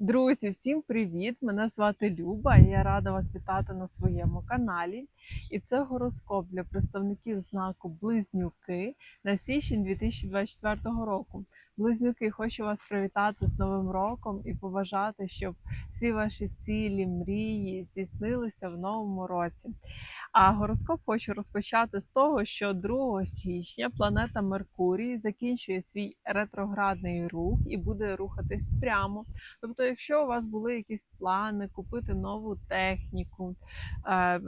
Друзі, всім привіт! Мене звати Люба і я рада вас вітати на своєму каналі. І це гороскоп для представників знаку Близнюки на січень 2024 року. Близнюки, хочу вас привітати з Новим роком і побажати, щоб всі ваші цілі, мрії здійснилися в новому році. А гороскоп хочу розпочати з того, що 2 січня планета Меркурій закінчує свій ретроградний рух і буде рухатись прямо. Тобто, якщо у вас були якісь плани купити нову техніку, е,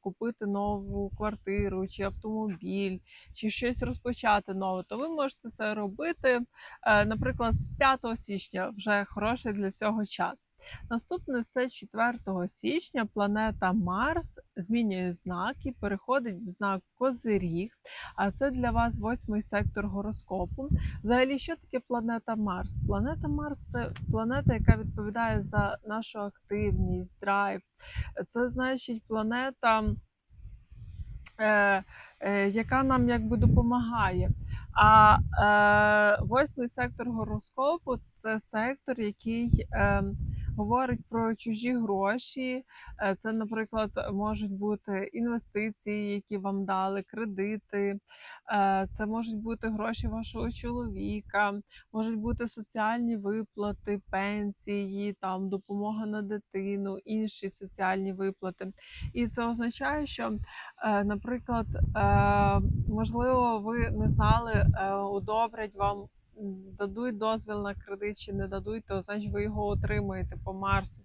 купити нову квартиру чи автомобіль, чи щось розпочати нове, то ви можете це робити, е, наприклад, з 5 січня вже хороший для цього час. Наступне це 4 січня планета Марс змінює знак і переходить в знак Козиріг. А це для вас восьмий сектор гороскопу. Взагалі, що таке планета Марс? Планета Марс це планета, яка відповідає за нашу активність, драйв. Це значить планета, е, е, яка нам якби допомагає. А е, восьмий сектор гороскопу це сектор, який е, говорить про чужі гроші. Е, Це, наприклад, можуть бути інвестиції, які вам дали, кредити. Е, Це можуть бути гроші вашого чоловіка, можуть бути соціальні виплати, пенсії, там допомога на дитину, інші соціальні виплати. І це означає, що, е, наприклад, можливо, ви не знали, удобрять вам дадуть дозвіл на кредит чи не дадуть, то значить ви його отримаєте по Марсу.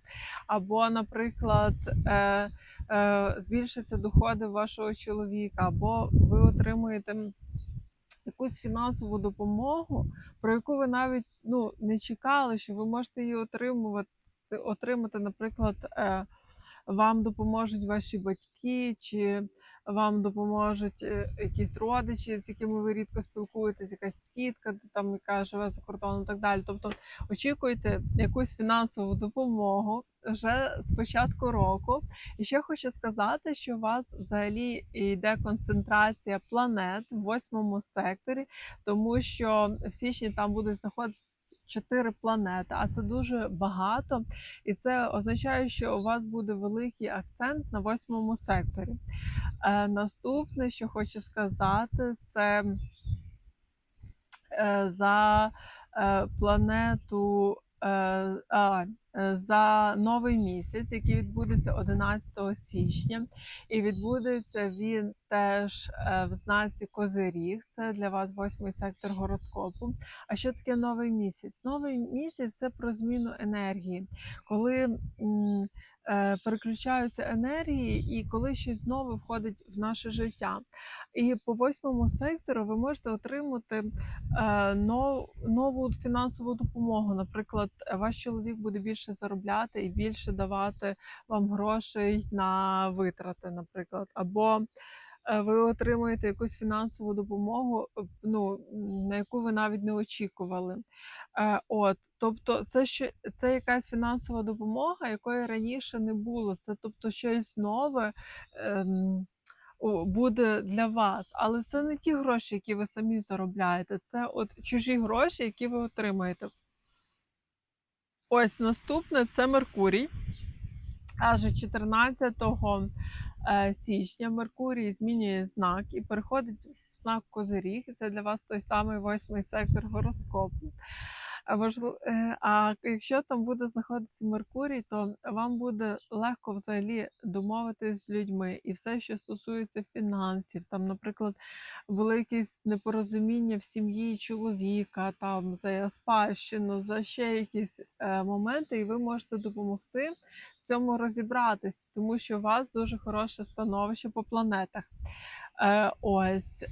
Або, наприклад, е, е, збільшаться доходи вашого чоловіка, або ви отримуєте якусь фінансову допомогу, про яку ви навіть ну, не чекали, що ви можете її отримувати, отримати, наприклад. Е, вам допоможуть ваші батьки, чи вам допоможуть е, якісь родичі, з якими ви рідко спілкуєтесь, якась тітка, там яка живе за кордоном, і так далі. Тобто очікуйте якусь фінансову допомогу вже з початку року. І ще хочу сказати, що у вас взагалі йде концентрація планет в восьмому секторі, тому що в січні там будуть знаходитися. Чотири планети, а це дуже багато, і це означає, що у вас буде великий акцент на восьмому секторі. Е, наступне, що хочу сказати, це е, за е, планету за новий місяць, який відбудеться 11 січня, і відбудеться він теж е, в знаці Козиріг. Це для вас восьмий сектор гороскопу. А що таке новий місяць? Новий місяць це про зміну енергії, коли е, переключаються енергії, і коли щось нове входить в наше життя. І по восьмому сектору ви можете отримати е, нову фінансову допомогу. Наприклад, ваш чоловік буде більше заробляти і більше давати вам грошей на витрати, наприклад, або е, ви отримуєте якусь фінансову допомогу, е, ну на яку ви навіть не очікували. Е, От, тобто, це ще це якась фінансова допомога, якої раніше не було. Це тобто щось нове. ем, буде для вас, але це не ті гроші, які ви самі заробляєте, це от чужі гроші, які ви отримаєте. Ось наступне це Меркурій. Аж 14 е, січня Меркурій змінює знак і переходить в знак Козиріг. Це для вас той самий восьмий сектор гороскопу. А е, А якщо там буде знаходитися Меркурій, то вам буде легко взагалі домовитись з людьми. І все, що стосується фінансів, там, наприклад, були якісь непорозуміння в сім'ї чоловіка, там за спадщину, за ще якісь е, моменти, і ви можете допомогти в цьому розібратись, тому що у вас дуже хороше становище по планетах. Е, ось,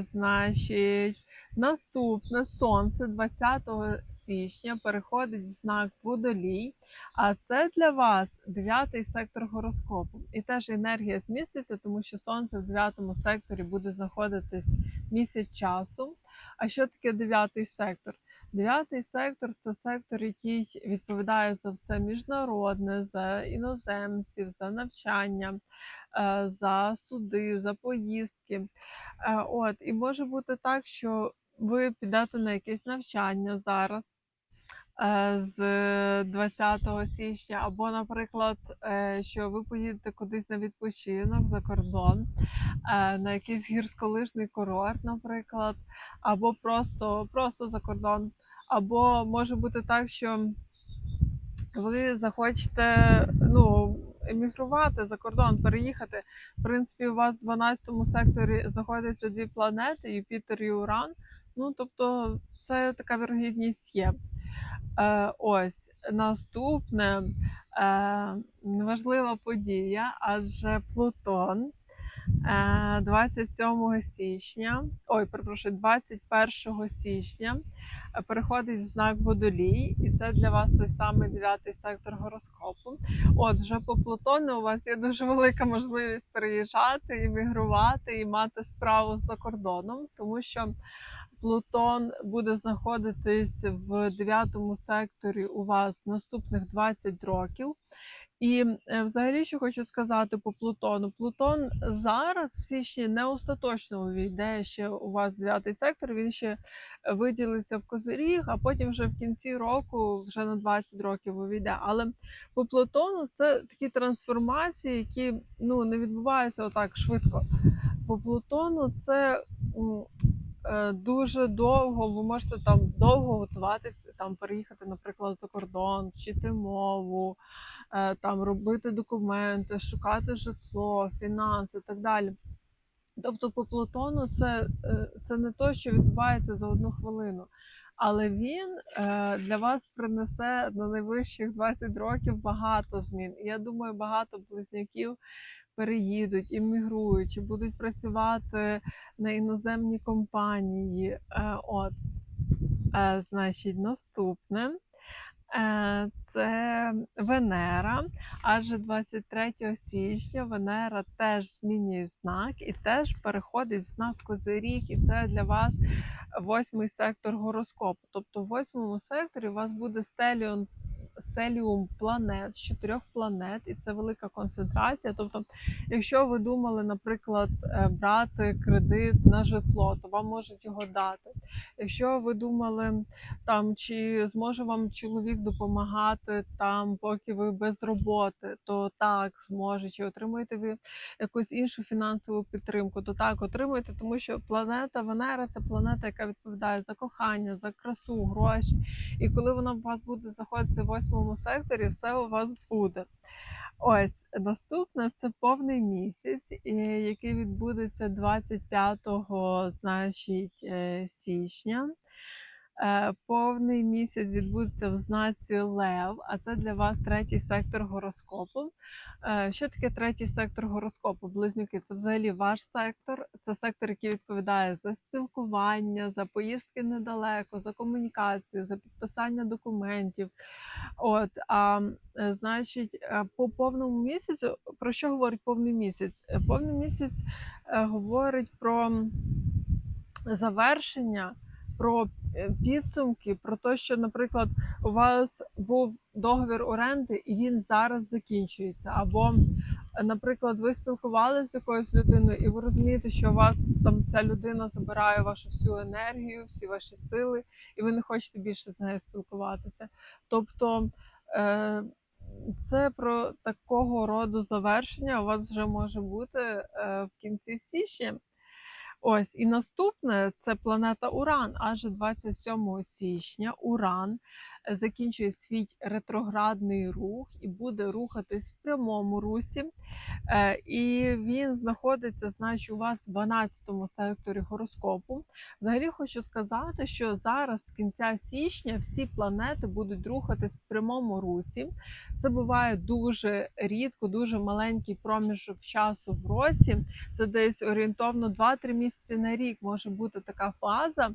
значить. Наступне сонце 20 січня переходить в знак Водолій, а це для вас дев'ятий сектор гороскопу. І теж енергія зміститься, тому що сонце в дев'ятому секторі буде знаходитись місяць часу. А що таке дев'ятий сектор? Дев'ятий сектор це сектор, який відповідає за все міжнародне, за іноземців, за навчання, е, за суди, за поїздки. Е, От, і може бути так, що ви підете на якесь навчання зараз. е, з 20 січня, або, наприклад, е, що ви поїдете кудись на відпочинок за кордон, е, на якийсь гірськолижний курорт, наприклад, або просто, просто за кордон. Або може бути так, що ви захочете ну, емігрувати за кордон, переїхати. В принципі, у вас в 12 секторі знаходяться дві планети Юпітер і Уран. Ну, тобто, це така вірогідність є. Е, ось наступне е, важлива подія, адже Плутон е, 27 січня, ой, перепрошую, 21 січня е, переходить в знак Водолій, і це для вас той самий дев'ятий сектор гороскопу. От вже по Плутону у вас є дуже велика можливість переїжджати, іммігрувати і мати справу з-за кордоном, тому що Плутон буде знаходитись в дев'ятому секторі у вас наступних 20 років. І е, взагалі, що хочу сказати по Плутону, Плутон зараз в січні не остаточно увійде ще у вас дев'ятий сектор. Він ще виділиться в козиріг, а потім вже в кінці року, вже на 20 років увійде. Але по Плутону це такі трансформації, які ну не відбуваються отак швидко. По Плутону це дуже довго. Ви можете там довго готуватись, там переїхати, наприклад, за кордон, вчити мову, е, там робити документи, шукати житло, фінанси і так далі. Тобто по Плутону це, е, це не то, що відбувається за одну хвилину. Але він е, для вас принесе на найвищих 20 років багато змін. Я думаю, багато близнюків переїдуть, іммігрують, чи будуть працювати на іноземні компанії. Е, от, е, значить, наступне. Е, Це Венера, адже 23 січня Венера теж змінює знак і теж переходить в знак Козиріг, і це для вас восьмий сектор гороскопу. Тобто в восьмому секторі у вас буде стеліон. Стеліум планет з чотирьох планет, і це велика концентрація. Тобто, якщо ви думали, наприклад, е, брати кредит на житло, то вам можуть його дати. Якщо ви думали, там чи зможе вам чоловік допомагати там, поки ви без роботи, то так зможе. Чи отримуєте ви якусь іншу фінансову підтримку, то так отримуєте, тому що планета Венера це планета, яка відповідає за кохання, за красу, гроші. І коли вона у вас буде знаходитися в восьмому секторі, все у вас буде. Ось наступне це повний місяць, який відбудеться 25 значить, е, січня. Е, Повний місяць відбудеться в знаці Лев, а це для вас третій сектор гороскопу. Е, Що таке третій сектор гороскопу? Близнюки це взагалі ваш сектор. Це сектор, який відповідає за спілкування, за поїздки недалеко, за комунікацію, за підписання документів. От, а е, значить, по повному місяцю, про що говорить повний місяць? Повний місяць говорить про завершення, про е, підсумки, про те, що, наприклад, у вас був договір оренди і він зараз закінчується. Або, наприклад, ви спілкувалися з якоюсь людиною, і ви розумієте, що у вас там ця людина забирає вашу всю енергію, всі ваші сили, і ви не хочете більше з нею спілкуватися. Тобто е, це про такого роду завершення у вас вже може бути е, в кінці січня. Ось і наступне це планета Уран. Аж 27 січня Уран закінчує свій ретроградний рух і буде рухатись в прямому русі. Е, І він знаходиться, значить, у вас в 12 секторі гороскопу. Взагалі хочу сказати, що зараз з кінця січня всі планети будуть рухатись в прямому русі. Це буває дуже рідко, дуже маленький проміжок часу в році. Це десь орієнтовно 2-3 місяці на рік може бути така фаза,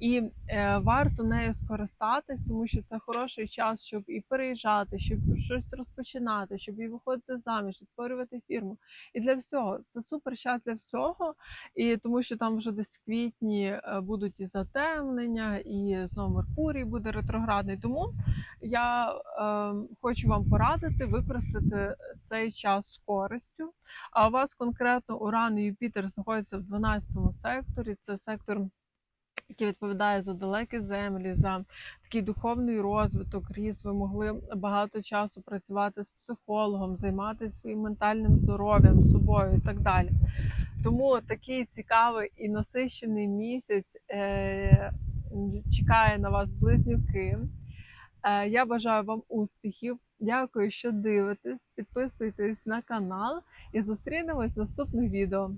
і е, варто нею скористатись, тому що це хороший час, щоб і переїжджати, щоб щось розпочинати, щоб і виходити заміж, і створювати фірму. І для всього це супер час для всього. І тому що там вже десь квітні е, будуть і затемнення, і знову Меркурій буде ретроградний. Тому я е, хочу вам порадити використати цей час з користю. А у вас конкретно Уран і Юпітер знаходяться в 12 секторі. Це сектор який відповідає за далекі землі, за такий духовний розвиток, ріст. Ви могли багато часу працювати з психологом, займатися своїм ментальним здоров'ям, собою і так далі. Тому такий цікавий і насичений місяць е, чекає на вас близнюки. Е, Я бажаю вам успіхів. Дякую, що дивитесь. Підписуйтесь на канал і зустрінемось в наступних відео.